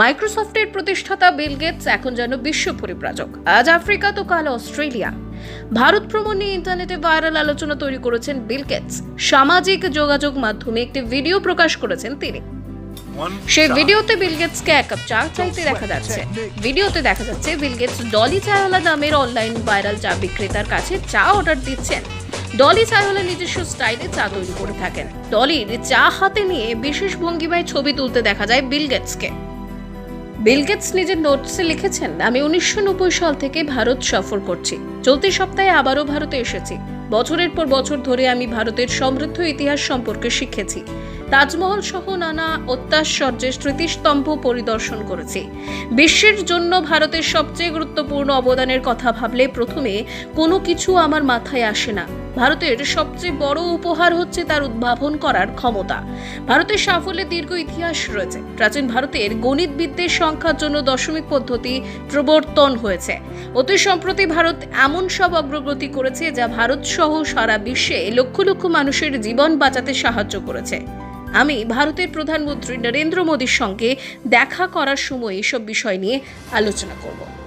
মাইক্রোসফটের প্রতিষ্ঠাতা Bill Gates এখন যেন বিশ্ব পরিব্রাজক। আজ আফ্রিকা তো কাল অস্ট্রেলিয়া। ভারত ভ্রমণ নিয়ে ইন্টারনেটে ভাইরাল আলোচনা তৈরি করেছেন বিল গেটস। সামাজিক যোগাযোগ মাধ্যমে একটি ভিডিও প্রকাশ করেছেন তিনি। সেই ভিডিওতে বিল গেটসকে এক কাপ চা চাইতে দেখা যাচ্ছে। ভিডিওতে দেখা যাচ্ছে বিল গেটস ডলি চায়ওয়ালা নামের অনলাইন ভাইরাল চা বিক্রেতার কাছে চা অর্ডার দিচ্ছেন। ডলি চায়ওয়ালা নিজস্ব স্টাইলে চা তৈরি করে থাকেন। ডলির চা হাতে নিয়ে বিশেষ ভঙ্গিমায় ছবি তুলতে দেখা যায় বিল গেটসকে। বিল গেটস নিজের নোটসে লিখেছেন, আমি উনিশশো নব্বই সাল থেকে ভারত সফর করছি। চলতি সপ্তাহে আবারও ভারতে এসেছি। বছরের পর বছর ধরে আমি ভারতের সমৃদ্ধ ইতিহাস সম্পর্কে শিখেছি। তাজমহল সহ নানা অত্যাশ্চর্যের স্মৃতিস্তম্ভ পরিদর্শন করেছি। বিশ্বের জন্য ভারতের সবচেয়ে গুরুত্বপূর্ণ অবদানের কথা ভাবলে প্রথমে কোনো কিছু আমার মাথায় আসে না। ভারতের সবচেয়ে বড় উপহার হচ্ছে তার উদ্ভাবন করার ক্ষমতা। ভারতের সাফল্যের দীর্ঘ ইতিহাস রয়েছে। প্রাচীন ভারতের গণিতবিদদের সংখ্যার জন্য দশমিক পদ্ধতি প্রবর্তন হয়েছে। অতি সম্প্রতি ভারত এমন সব অগ্রগতি করেছে যা ভারত সহ সারা বিশ্বে লক্ষ লক্ষ মানুষের জীবন বাঁচাতে সাহায্য করেছে। আমি ভারতের প্রধানমন্ত্রী নরেন্দ্র মোদীর সঙ্গে দেখা করার সময় এসব বিষয় নিয়ে আলোচনা করব।